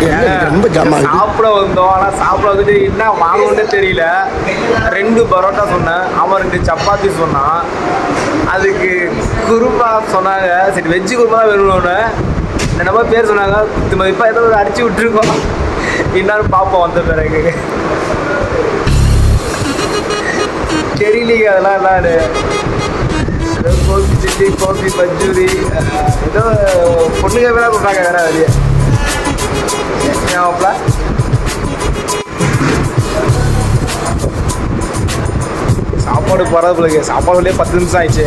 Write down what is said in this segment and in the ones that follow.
ரொம்ப சாப்பிட வந்தோம் ஆனால் சாப்பிட வந்துட்டு என்ன வாங்கணும்னே தெரியல. ரெண்டு பரோட்டா சொன்னேன். அவன் ரெண்டு சப்பாத்தி சொன்னான். அதுக்கு குருமா சொன்னாங்க. சரி வெஜ்ஜு குருமா தான் வேணும்னு என்னமோ பேர் சொன்னாங்க. குத்து மதிப்பாக ஏதோ ஒரு அடிச்சு விட்டுருக்கோம். என்னன்னு பார்ப்போம் வந்த பிறகு. தெரியலீங்க அதெல்லாம் என்னன்னு. கோபி சில்லி கோபி மஞ்சூரி ஏதோ பொண்ணுங்க வேணா கொடுத்தாங்க வேற வெளியே சாப்பாடு போகிறதுக்கு சாப்பாடு வழியே பத்து நிமிஷம் ஆயிடுச்சு.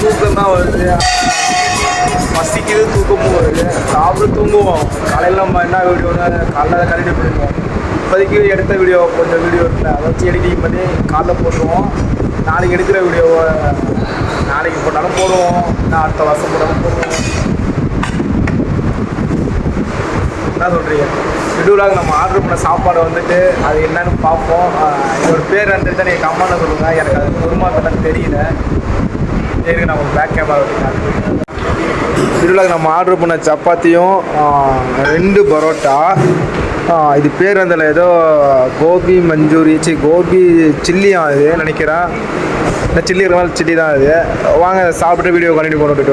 தூக்கம் தான் வருது. பசிக்குது தூக்கமும் வருது. சாப்பிட்டு தூங்குவோம். காலையில் நம்ம என்ன வீடியோ காலைல தான் கண்டினியூ பண்ணிடுவோம் இப்போதைக்கு எடுத்த வீடியோ கொஞ்சம் வீடியோ இருக்குல்ல அதை வச்சு எடிட்டிங் பண்ணி காலைல போட்டுருவோம். நாளைக்கு எடுக்கிற வீடியோவை நாளைக்கு போட்டாலும் போடுவோம். நான் அடுத்த வருஷம் போட்டாலும் போடுவோம். என்ன சொல்கிறீங்க ஷெடியூலாக நம்ம ஆர்டர் பண்ண சாப்பாடு வந்துட்டு அது என்னன்னு பார்ப்போம். என்னோட பேர் வந்துட்டு நீங்கள் கம்மான சொல்லுங்கள் எனக்கு அது குருமா என்னன்னு தெரியல. சரி நம்ம பேக் கேமரா வச்சுக்கலாம் ஷெடியூலாக நம்ம ஆர்டர் பண்ண சப்பாத்தியும் ரெண்டு பரோட்டா. இது பேர் அந்த ஏதோ கோபி மஞ்சூரி சி கோபி சில்லியும் இது நினைக்கிறேன். இந்த சில்லி இருக்கிறனால சில்லி தான் இது. வாங்க சாப்பிட்டு வீடியோ கண்டினியூ பண்ணிட்டு